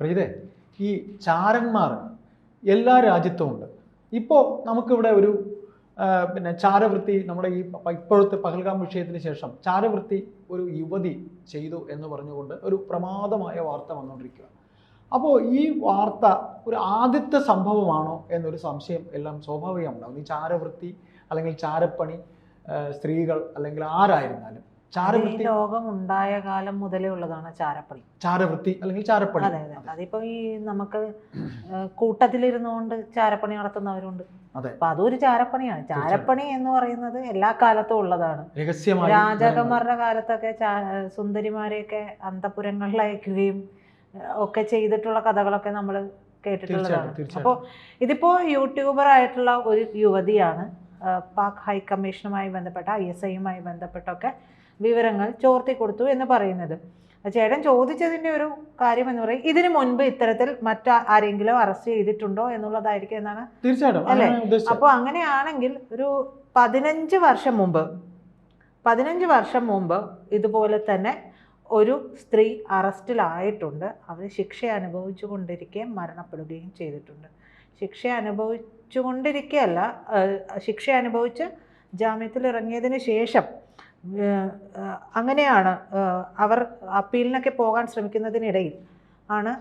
പ്രീതേ ഈ ചാരന്മാർ എല്ലാ രാജ്യത്തും ഉണ്ട്. ഇപ്പോൾ നമുക്കിവിടെ ഒരു പിന്നെ ചാരവൃത്തി നമ്മുടെ ഈ ഇപ്പോഴത്തെ പഹൽഗാം വിഷയത്തിന് ശേഷം ചാരവൃത്തി ഒരു യുവതി ചെയ്തു എന്ന് പറഞ്ഞുകൊണ്ട് ഒരു പ്രമാദമായ വാർത്ത വന്നുകൊണ്ടിരിക്കുക അപ്പോൾ ഈ വാർത്ത ഒരു ആദ്യത്തെ സംഭവമാണോ എന്നൊരു സംശയം എല്ലാം സ്വാഭാവികമുണ്ടാകും ഈ ചാരവൃത്തി അല്ലെങ്കിൽ ചാരപ്പണി സ്ത്രീകൾ അല്ലെങ്കിൽ ആരായിരുന്നാലും ചാരവൃത്തി. ലോകം ഉണ്ടായ കാലം മുതലേ ഉള്ളതാണ് ചാരപ്പണി ചാരവൃത്തി അല്ലെങ്കിൽ ചാരപ്പണി അതെ അതെ അതിപ്പോ ഈ നമുക്ക് കൂട്ടത്തിലിരുന്നുകൊണ്ട് ചാരപ്പണി നടത്തുന്നവരുണ്ട്. അതെ. അപ്പൊ അതൊരു ചാരപ്പണിയാണ്. ചാരപ്പണി എന്ന് പറയുന്നത് എല്ലാ കാലത്തും ഉള്ളതാണ്. രഹസ്യമായി രാജാക്കന്മാരുടെ കാലത്തൊക്കെ സുന്ദരിമാരെയൊക്കെ അന്തപുരങ്ങളിൽ അയക്കുകയും ഒക്കെ ചെയ്തിട്ടുള്ള കഥകളൊക്കെ നമ്മൾ കേട്ടിട്ടുള്ളതാണ്. അപ്പോൾ ഇതിപ്പോ യൂട്യൂബർ ആയിട്ടുള്ള ഒരു യുവതിയാണ് പാക് ഹൈക്കമ്മീഷനുമായി ബന്ധപ്പെട്ട ഐ എസ് ഐയുമായി ബന്ധപ്പെട്ടൊക്കെ വിവരങ്ങൾ ചോർത്തി കൊടുത്തു എന്ന് പറയുന്നത്. ചേട്ടൻ ചോദിച്ചതിന്റെ ഒരു കാര്യം എന്ന് പറയും ഇതിനു മുൻപ് ഇത്തരത്തിൽ മറ്റ ആരെങ്കിലും അറസ്റ്റ് ചെയ്തിട്ടുണ്ടോ എന്നുള്ളതായിരിക്കും എന്നാണ് തീർച്ചയായിട്ടും. അല്ലേ? അപ്പോൾ അങ്ങനെയാണെങ്കിൽ ഒരു പതിനഞ്ച് വർഷം മുമ്പ് പതിനഞ്ച് വർഷം മുമ്പ് ഇതുപോലെ തന്നെ ഒരു സ്ത്രീ അറസ്റ്റിലായിട്ടുണ്ട് അവർ ശിക്ഷ അനുഭവിച്ചു കൊണ്ടിരിക്കുകയും മരണപ്പെടുകയും ചെയ്തിട്ടുണ്ട്. ശിക്ഷ അനുഭവിച്ചു കൊണ്ടിരിക്കുകയല്ല ശിക്ഷ അനുഭവിച്ച് ജാമ്യത്തിൽ ഇറങ്ങിയതിന് ശേഷം അങ്ങനെയാണ് അവർ അപ്പീലിനൊക്കെ പോകാൻ ശ്രമിക്കുന്നതിനിടയിൽ ആണ്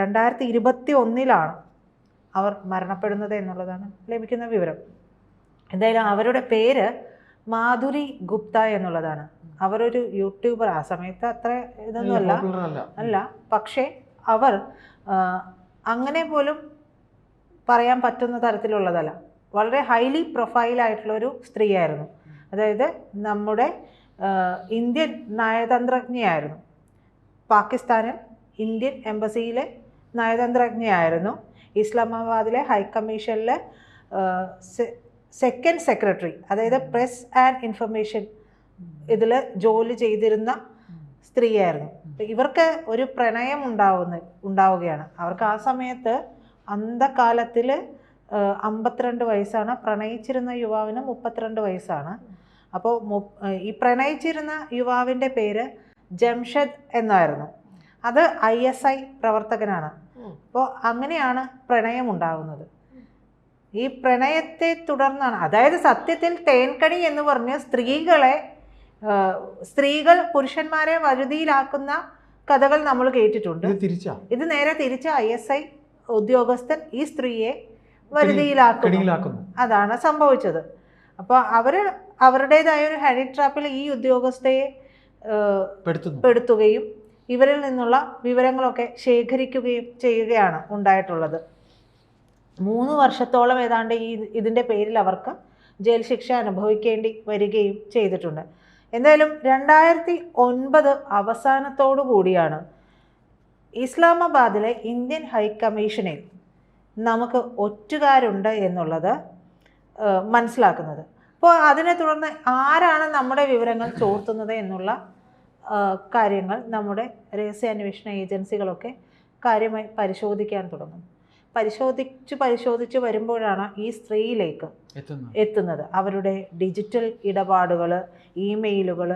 രണ്ടായിരത്തി ഇരുപത്തി ഒന്നിലാണ് അവർ മരണപ്പെടുന്നത് എന്നുള്ളതാണ് ലഭിക്കുന്ന വിവരം. എന്തായാലും അവരുടെ പേര് മാധുരി ഗുപ്ത എന്നുള്ളതാണ്. അവരൊരു യൂട്യൂബർ ആ സമയത്ത് അത്ര ഇതൊന്നുമല്ല അല്ല. പക്ഷേ അവർ അങ്ങനെ പോലും പറയാൻ പറ്റുന്ന തരത്തിലുള്ളതല്ല. വളരെ ഹൈലി പ്രൊഫൈലായിട്ടുള്ളൊരു സ്ത്രീയായിരുന്നു. അതായത് നമ്മുടെ ഇന്ത്യൻ നയതന്ത്രജ്ഞയായിരുന്നു. പാകിസ്ഥാനിൽ ഇന്ത്യൻ എംബസിയിലെ നയതന്ത്രജ്ഞയായിരുന്നു. ഇസ്ലാമാബാദിലെ ഹൈക്കമ്മീഷനിലെ സെക്കൻഡ് സെക്രട്ടറി അതായത് പ്രസ് ആൻഡ് ഇൻഫർമേഷൻ ഇതിൽ ജോലി ചെയ്തിരുന്ന സ്ത്രീയായിരുന്നു. ഇവർക്ക് ഒരു പ്രണയം ഉണ്ടാവുന്ന ഉണ്ടാവുകയാണ്. അവർക്ക് ആ സമയത്ത് അന്ധകാലത്തിൽ അമ്പത്തിരണ്ട് വയസ്സാണ്. പ്രണയിച്ചിരുന്ന യുവാവിന് മുപ്പത്തിരണ്ട് വയസ്സാണ്. അപ്പോൾ ഈ പ്രണയിച്ചിരുന്ന യുവാവിന്റെ പേര് ജംഷദ് എന്നായിരുന്നു. അത് ഐ എസ് ഐ പ്രവർത്തകനാണ്. അപ്പോൾ അങ്ങനെയാണ് പ്രണയം ഉണ്ടാകുന്നത് ഈ പ്രണയത്തെ തുടർന്നാണ് അതായത് സത്യത്തിൽ തേൻകണി എന്ന് പറഞ്ഞ് സ്ത്രീകളെ സ്ത്രീകൾ പുരുഷന്മാരെ വഴുതിയിലാക്കുന്ന കഥകൾ നമ്മൾ കേട്ടിട്ടുണ്ട്. ഇത് നേരെ തിരിച്ച ഐ എസ് ഐ ഉദ്യോഗസ്ഥൻ ഈ സ്ത്രീയെ വരുതിയിലാക്കുന്നു. അതാണ് സംഭവിച്ചത്. അപ്പോൾ അവർ അവരുടേതായ ഒരു ഹണി ട്രാപ്പിൽ ഈ ഉദ്യോഗസ്ഥയെ പെടുത്തുകയും ഇവരിൽ നിന്നുള്ള വിവരങ്ങളൊക്കെ ശേഖരിക്കുകയും ചെയ്യുകയാണ് ഉണ്ടായിട്ടുള്ളത്. മൂന്ന് വർഷത്തോളം ഏതാണ്ട് ഈ ഇതിന്റെ പേരിൽ അവർക്ക് ജയിൽ ശിക്ഷ അനുഭവിക്കേണ്ടി വരികയും ചെയ്തിട്ടുണ്ട്. എന്തായാലും രണ്ടായിരത്തി ഒൻപത് അവസാനത്തോടു കൂടിയാണ് ഇസ്ലാമാബാദിലെ ഇന്ത്യൻ ഹൈക്കമ്മീഷനിൽ നമുക്ക് ഒറ്റുകാരുണ്ട് എന്നുള്ളത് മനസ്സിലാക്കുന്നത്. അപ്പോൾ അതിനെ തുടർന്ന് ആരാണ് നമ്മുടെ വിവരങ്ങൾ ചോർത്തുന്നത് എന്നുള്ള കാര്യങ്ങൾ നമ്മുടെ രഹസ്യാന്വേഷണ ഏജൻസികളൊക്കെ കാര്യമായി പരിശോധിക്കാൻ തുടങ്ങും. പരിശോധിച്ച് പരിശോധിച്ച് വരുമ്പോഴാണ് ഈ സ്ത്രീയിലേക്ക് എത്തുന്നു എത്തുന്നത്. അവരുടെ ഡിജിറ്റൽ ഇടപാടുകൾ ഇമെയിലുകൾ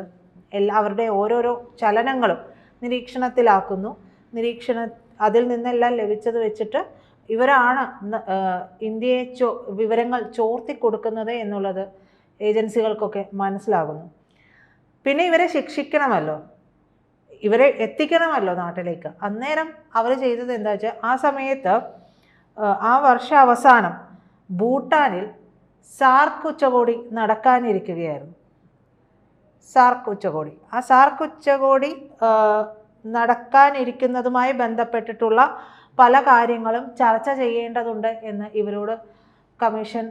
എല്ലാ അവരുടെ ഓരോരോ ചലനങ്ങളും നിരീക്ഷണത്തിലാക്കുന്നു. നിരീക്ഷണ അതിൽ നിന്നെല്ലാം ലഭിച്ചത് വെച്ചിട്ട് ഇവരാണ് ഇന്ത്യയെ ചോ വിവരങ്ങൾ ചോർത്തി കൊടുക്കുന്നത് എന്നുള്ളത് ഏജൻസികൾക്കൊക്കെ മനസ്സിലാകുന്നു പിന്നെ ഇവരെ ശിക്ഷിക്കണമല്ലോ. ഇവരെ എത്തിക്കണമല്ലോ നാട്ടിലേക്ക്. അന്നേരം അവർ ചെയ്തത് എന്താ വെച്ചാൽ ആ സമയത്ത് ആ വർഷ അവസാനം ഭൂട്ടാനിൽ സാർക്ക് ഉച്ചകോടി നടക്കാനിരിക്കുകയായിരുന്നു. സാർക്ക് ഉച്ചകോടി. ആ സാർക്ക് ഉച്ചകോടി നടക്കാനിരിക്കുന്നതുമായി ബന്ധപ്പെട്ടിട്ടുള്ള പല കാര്യങ്ങളും ചർച്ച ചെയ്യേണ്ടതുണ്ട് എന്ന് ഇവരോട് കമ്മീഷൻ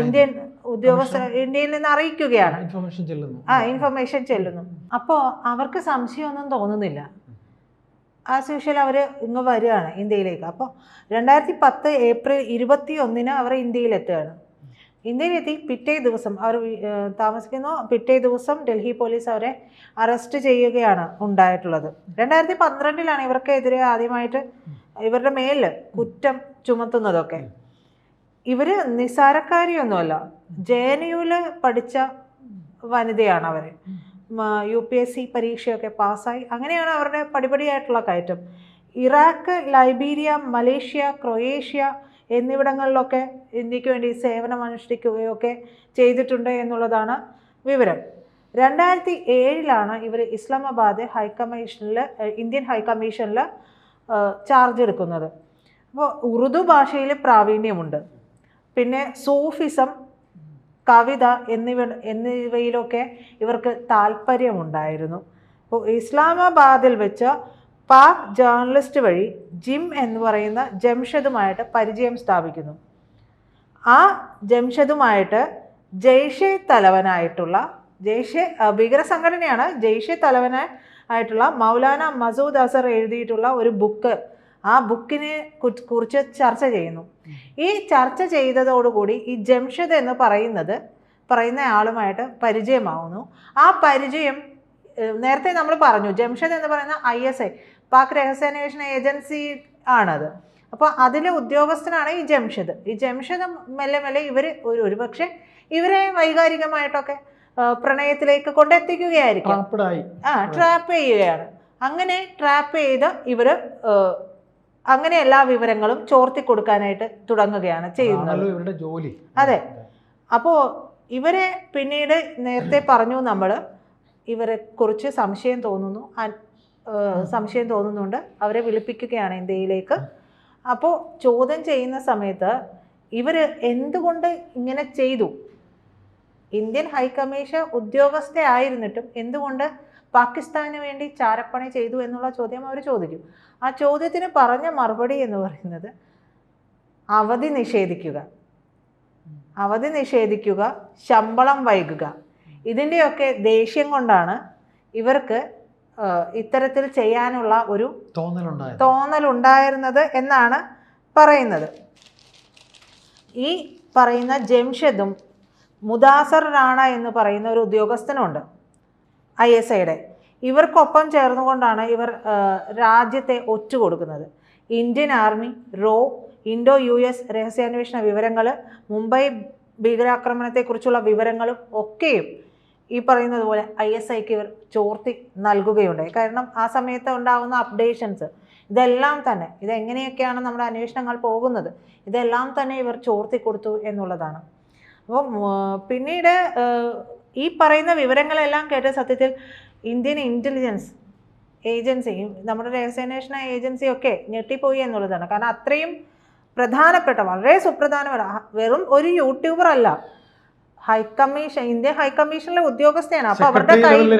ഇന്ത്യൻ ഉദ്യോഗസ്ഥ ഇന്ത്യയിൽ നിന്ന് അറിയിക്കുകയാണ്. ഇൻഫർമേഷൻ ചെല്ലുന്നു. ആ ഇൻഫർമേഷൻ ചെല്ലുന്നു. അപ്പോൾ അവർക്ക് സംശയമൊന്നും തോന്നുന്നില്ല. ആസ് യൂഷ്വൽ അവർ ഇങ്ങ് വരികയാണ് ഇന്ത്യയിലേക്ക്. അപ്പോൾ രണ്ടായിരത്തി പത്ത് ഏപ്രിൽ ഇരുപത്തി ഒന്നിന് അവർ ഇന്ത്യയിലെത്തുകയാണ്. ഇന്ത്യയിലെത്തി പിറ്റേ ദിവസം അവർ താമസിക്കുന്നു. പിറ്റേ ദിവസം ഡൽഹി പോലീസ് അവരെ അറസ്റ്റ് ചെയ്യുകയാണ് ഉണ്ടായിട്ടുള്ളത്. രണ്ടായിരത്തി പന്ത്രണ്ടിലാണ് ഇവർക്കെതിരെ ആദ്യമായിട്ട് ഇവരുടെ മേൽ കുറ്റം ചുമത്തുന്നതൊക്കെ. ഇവർ നിസ്സാരക്കാരിയൊന്നുമല്ല ജെ എൻ യുവിൽ പഠിച്ച വനിതയാണ് അവർ. യു പി എസ് സി പരീക്ഷയൊക്കെ പാസ്സായി. അങ്ങനെയാണ് അവരുടെ പടിപടിയായിട്ടുള്ള കയറ്റം. ഇറാഖ് ലൈബീരിയ മലേഷ്യ ക്രൊയേഷ്യ എന്നിവിടങ്ങളിലൊക്കെ ഇന്ത്യയ്ക്ക് വേണ്ടി സേവനം അനുഷ്ഠിക്കുകയൊക്കെ ചെയ്തിട്ടുണ്ട് എന്നുള്ളതാണ് വിവരം. രണ്ടായിരത്തി ഏഴിലാണ് ഇവർ ഇസ്ലാമാബാദ് ഹൈക്കമ്മീഷനിൽ ഇന്ത്യൻ ഹൈക്കമ്മീഷനിൽ ചാർജ് എടുക്കുന്നത്. അപ്പോൾ ഉറുദു ഭാഷയിൽ പ്രാവീണ്യമുണ്ട്. പിന്നെ സൂഫിസം കവിത എന്നിവ എന്നിവയിലൊക്കെ ഇവർക്ക് താല്പര്യമുണ്ടായിരുന്നു. അപ്പോൾ ഇസ്ലാമാബാദിൽ വെച്ച് പാക് ജേർണലിസ്റ്റ് വഴി ജിം എന്ന് പറയുന്ന ജംഷദുമായിട്ട് പരിചയം സ്ഥാപിക്കുന്നു. ആ ജംഷദുമായിട്ട് ജയ്ഷെ തലവനായിട്ടുള്ള ജയ്ഷെ ഭീകര സംഘടനയാണ് ജയ്ഷെ തലവനായി ആയിട്ടുള്ള മൗലാന മസൂദ് അസർ എഴുതിയിട്ടുള്ള ഒരു ബുക്ക്. ആ ബുക്കിനെ കുറിച്ച് ചർച്ച ചെയ്യുന്നു. ഈ ചർച്ച ചെയ്തതോടുകൂടി ഈ ജംഷദ് എന്ന് പറയുന്നത് പറയുന്ന ആളുമായിട്ട് പരിചയമാവുന്നു. ആ പരിചയം നേരത്തെ നമ്മൾ പറഞ്ഞു ജംഷദ് എന്ന് പറയുന്ന ഐ എസ് ഐ പാക് രഹസ്യാന്വേഷണ ഏജൻസി ആണത്. അപ്പോൾ അതിലെ ഉദ്യോഗസ്ഥനാണ് ഈ ജംഷദ്. ഈ ജംഷദ് മെല്ലെ മെല്ലെ ഇവർ ഒരു ഒരുപക്ഷെ ഇവരെ വൈകാരികമായിട്ടൊക്കെ പ്രണയത്തിലേക്ക് കൊണ്ടെത്തിക്കുകയായിരിക്കും. ആ ട്രാപ്പ് ചെയ്യുകയാണ്. അങ്ങനെ ട്രാപ്പ് ചെയ്ത് ഇവർ അങ്ങനെ എല്ലാ വിവരങ്ങളും ചോർത്തി കൊടുക്കാനായിട്ട് തുടങ്ങുകയാണ് ചെയ്യുന്നത്. ജോലി. അതെ. അപ്പോ ഇവരെ പിന്നീട് നേരത്തെ പറഞ്ഞു നമ്മൾ ഇവരെ കുറിച്ച് സംശയം തോന്നുന്നു. സംശയം തോന്നുന്നുണ്ട്. അവരെ വിളിപ്പിക്കുകയാണ് ഇന്ത്യയിലേക്ക്. അപ്പോൾ ചോദ്യം ചെയ്യുന്ന സമയത്ത് ഇവർ എന്തുകൊണ്ട് ഇങ്ങനെ ചെയ്തു? ഇന്ത്യൻ ഹൈക്കമ്മീഷൻ ഉദ്യോഗസ്ഥയായിരുന്നിട്ടും എന്തുകൊണ്ട് പാകിസ്ഥാന് വേണ്ടി ചാരപ്പണി ചെയ്തു എന്നുള്ള ചോദ്യം അവർ ചോദിക്കും. ആ ചോദ്യത്തിന് പറഞ്ഞ മറുപടി എന്ന് പറയുന്നത് അവധി നിഷേധിക്കുക. അവധി നിഷേധിക്കുക ശമ്പളം വൈകുക. ഇതിന്റെയൊക്കെ ദേഷ്യം കൊണ്ടാണ് ഇവർക്ക് ഇത്തരത്തിൽ ചെയ്യാനുള്ള ഒരു തോന്നലുണ്ടായിരുന്നത് എന്നാണ് പറയുന്നത്. ഈ പറയുന്ന ജംഷദും മുദാസർ റാണ എന്ന് പറയുന്ന ഒരു ഉദ്യോഗസ്ഥനുണ്ട് ഐ എസ് ഐയുടെ. ഇവർക്കൊപ്പം ചേർന്നുകൊണ്ടാണ് ഇവർ രാജ്യത്തെ ഒറ്റ കൊടുക്കുന്നത് ഇന്ത്യൻ ആർമി റോ ഇൻഡോ യു എസ് രഹസ്യാന്വേഷണ വിവരങ്ങൾ മുംബൈ ഭീകരാക്രമണത്തെക്കുറിച്ചുള്ള വിവരങ്ങളും ഒക്കെയും ഈ പറയുന്നത് പോലെ ഐ എസ് ഐക്ക് ഇവർ ചോർത്തി നൽകുകയുണ്ടായി. കാരണം ആ സമയത്ത് ഉണ്ടാകുന്ന അപ്ഡേഷൻസ് ഇതെല്ലാം തന്നെ ഇതെങ്ങനെയൊക്കെയാണ് നമ്മുടെ അന്വേഷണങ്ങൾ പോകുന്നത് ഇതെല്ലാം തന്നെ ഇവർ ചോർത്തി കൊടുത്തു എന്നുള്ളതാണ്. അപ്പം പിന്നീട് ഈ പറയുന്ന വിവരങ്ങളെല്ലാം കേട്ട സത്യത്തിൽ ഇന്ത്യൻ ഇന്റലിജൻസ് ഏജൻസിയും നമ്മുടെ രഹസ്യാന്വേഷണ ഏജൻസിയൊക്കെ ഞെട്ടിപ്പോയി എന്നുള്ളതാണ്. കാരണം അത്രയും പ്രധാനപ്പെട്ട വളരെ സുപ്രധാനപ്പെട്ട വെറും ഒരു യൂട്യൂബർ അല്ല. ഹൈക്കമ്മീഷൻ ഇന്ത്യൻ ഹൈക്കമ്മീഷനിലെ ഉദ്യോഗസ്ഥയാണ്. അപ്പൊ അവരുടെ കയ്യിൽ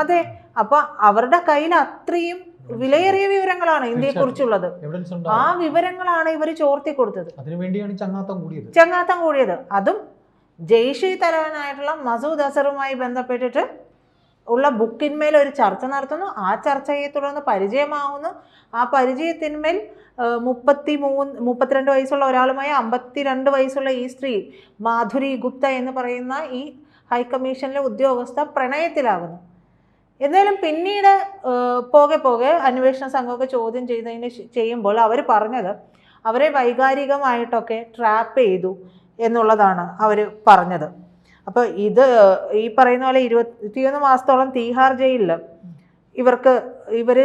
അതെ. അപ്പൊ അവരുടെ കയ്യിൽ അത്രയും വിലയേറിയ വിവരങ്ങളാണ് ഇന്ത്യയെ കുറിച്ചുള്ളത്. ആ വിവരങ്ങളാണ് ഇവർ ചോർത്തി കൊടുത്തത്. അതിനുവേണ്ടിയാണ് ചങ്ങാത്തം കൂടിയത്. ചങ്ങാത്തം കൂടിയത്. അതും ജയ്ഷെ തലവനായിട്ടുള്ള മസൂദ് അസറുമായി ബന്ധപ്പെട്ടിട്ട് ഉള്ള ബുക്കിന്മേൽ ഒരു ചർച്ച നടത്തുന്നു. ആ ചർച്ചയെ തുടർന്ന് പരിചയമാവുന്നു. ആ പരിചയത്തിന്മേൽ മുപ്പത്തി മൂന്ന് മുപ്പത്തിരണ്ട് വയസ്സുള്ള ഒരാളുമായി അമ്പത്തിരണ്ട് വയസ്സുള്ള ഈ സ്ത്രീ മാധുരി ഗുപ്ത എന്ന് പറയുന്ന ഈ ഹൈക്കമ്മീഷനിലെ ഉദ്യോഗസ്ഥ പ്രണയത്തിലാകുന്നു. എന്തായാലും പിന്നീട് പോകെ പോകെ അന്വേഷണ സംഘമൊക്കെ ചോദ്യം ചെയ്തതിന് ചെയ്യുമ്പോൾ അവർ പറഞ്ഞത് അവരെ വൈകാരികമായിട്ടൊക്കെ ട്രാപ്പ് ചെയ്തു എന്നുള്ളതാണ് അവർ പറഞ്ഞത്. അപ്പോൾ ഇത് ഈ പറയുന്ന പോലെ ഇരുപത്തിയൊന്ന് മാസത്തോളം തീഹാർ ജയിലിൽ ഇവർക്ക് ഇവർ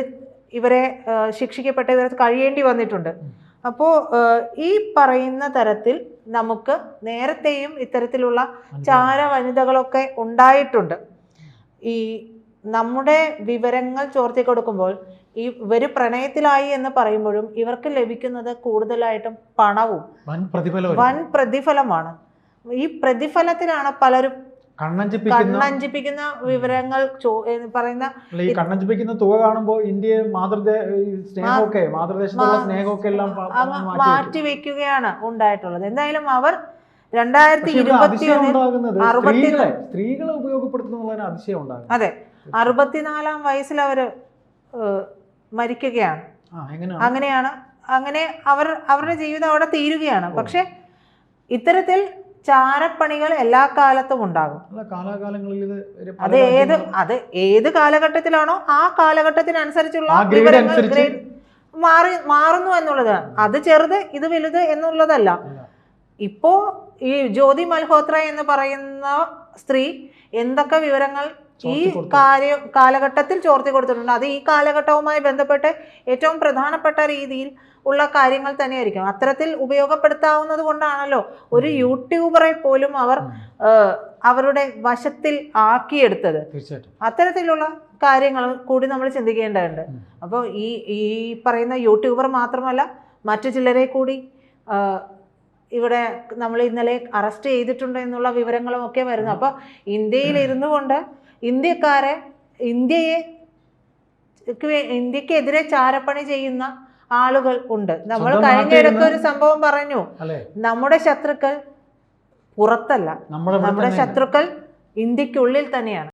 ഇവരെ ശിക്ഷിക്കപ്പെട്ട ഇവർക്ക് കഴിയേണ്ടി വന്നിട്ടുണ്ട്. അപ്പോൾ ഈ പറയുന്ന തരത്തിൽ നമുക്ക് നേരത്തെയും ഇത്തരത്തിലുള്ള ചാര വനിതകളൊക്കെ ഉണ്ടായിട്ടുണ്ട്. ഈ നമ്മുടെ വിവരങ്ങൾ ചോർത്തി കൊടുക്കുമ്പോൾ ഈ ഇവർ പ്രണയത്തിലായി എന്ന് പറയുമ്പോഴും ഇവർക്ക് ലഭിക്കുന്നത് കൂടുതലായിട്ടും പണവും വൻ പ്രതിഫലമാണ്. ഈ പ്രതിഫലത്തിലാണ് പലരും കണ്ണഞ്ചിപ്പിക്കുന്ന വിവരങ്ങൾ പറയുന്ന ഈ കണ്ണഞ്ചിപ്പിക്കുന്ന തുക കാണുമ്പോൾ ഇന്ത്യ മാതൃദേ ഈ സ്നേഹമൊക്കെ മാതൃദേശത്തുള്ള സ്നേഹമൊക്കെ എല്ലാം പ- മാറ്റി വെക്കുകയാണ് ഉണ്ടായിട്ടുള്ളത്. എന്തായാലും അവർ രണ്ടായിരത്തി ഇരുപത്തി സ്ത്രീകളെ ഉപയോഗപ്പെടുത്തുന്നതിന് അതിശയം ഉണ്ടാകും. അതെ. അറുപത്തിനാലാം വയസ്സിൽ അവർ മരിക്കുകയാണ്. അങ്ങനെയാണ് അങ്ങനെ അവർ അവരുടെ ജീവിതം അവിടെ തീരുകയാണ്. പക്ഷെ ഇത്തരത്തിൽ ചാരപ്പണികൾ എല്ലാ കാലത്തും ഉണ്ടാകും. അത് ഏത് അത് ഏത് കാലഘട്ടത്തിലാണോ ആ കാലഘട്ടത്തിനനുസരിച്ചുള്ള വിവരങ്ങൾ മാറി മാറുന്നു എന്നുള്ളത്. അത് ചെറുത് ഇത് വലുത് എന്നുള്ളതല്ല. ഇപ്പോ ഈ ജ്യോതി മൽഹോത്ര എന്ന് പറയുന്ന സ്ത്രീ എന്തൊക്കെ വിവരങ്ങൾ ഈ കാര്യ കാലഘട്ടത്തിൽ ചോർത്തി കൊടുത്തിട്ടുണ്ട്. അത് ഈ കാലഘട്ടവുമായി ബന്ധപ്പെട്ട് ഏറ്റവും പ്രധാനപ്പെട്ട രീതിയിൽ ഉള്ള കാര്യങ്ങൾ തന്നെയായിരിക്കും. അത്തരത്തിൽ ഉപയോഗപ്പെടുത്താവുന്നത് കൊണ്ടാണല്ലോ ഒരു യൂട്യൂബറെ പോലും അവർ അവരുടെ വശത്തിൽ ആക്കിയെടുത്തത്. അത്തരത്തിലുള്ള കാര്യങ്ങൾ കൂടി നമ്മൾ ചിന്തിക്കേണ്ടതുണ്ട്. അപ്പോൾ ഈ ഈ പറയുന്ന യൂട്യൂബർ മാത്രമല്ല മറ്റു ചിലരെ കൂടി ഇവിടെ നമ്മൾ ഇന്നലെ അറസ്റ്റ് ചെയ്തിട്ടുണ്ട് എന്നുള്ള വിവരങ്ങളും ഒക്കെ വരുന്നു. അപ്പോൾ ഇന്ത്യയിൽ ഇരുന്നു കൊണ്ട് ഇന്ത്യക്കാരെ ഇന്ത്യയെ ക്ക് ഇന്ത്യക്കെതിരെ ചാരപ്പണി ചെയ്യുന്ന ആളുകൾ ഉണ്ട്. നമ്മൾ കഴിഞ്ഞിടയ്ക്ക് ഒരു സംഭവം പറഞ്ഞു. നമ്മുടെ ശത്രുക്കൾ പുറത്തല്ല. നമ്മുടെ. ശത്രുക്കൾ ഇന്ത്യക്കുള്ളിൽ തന്നെയാണ്.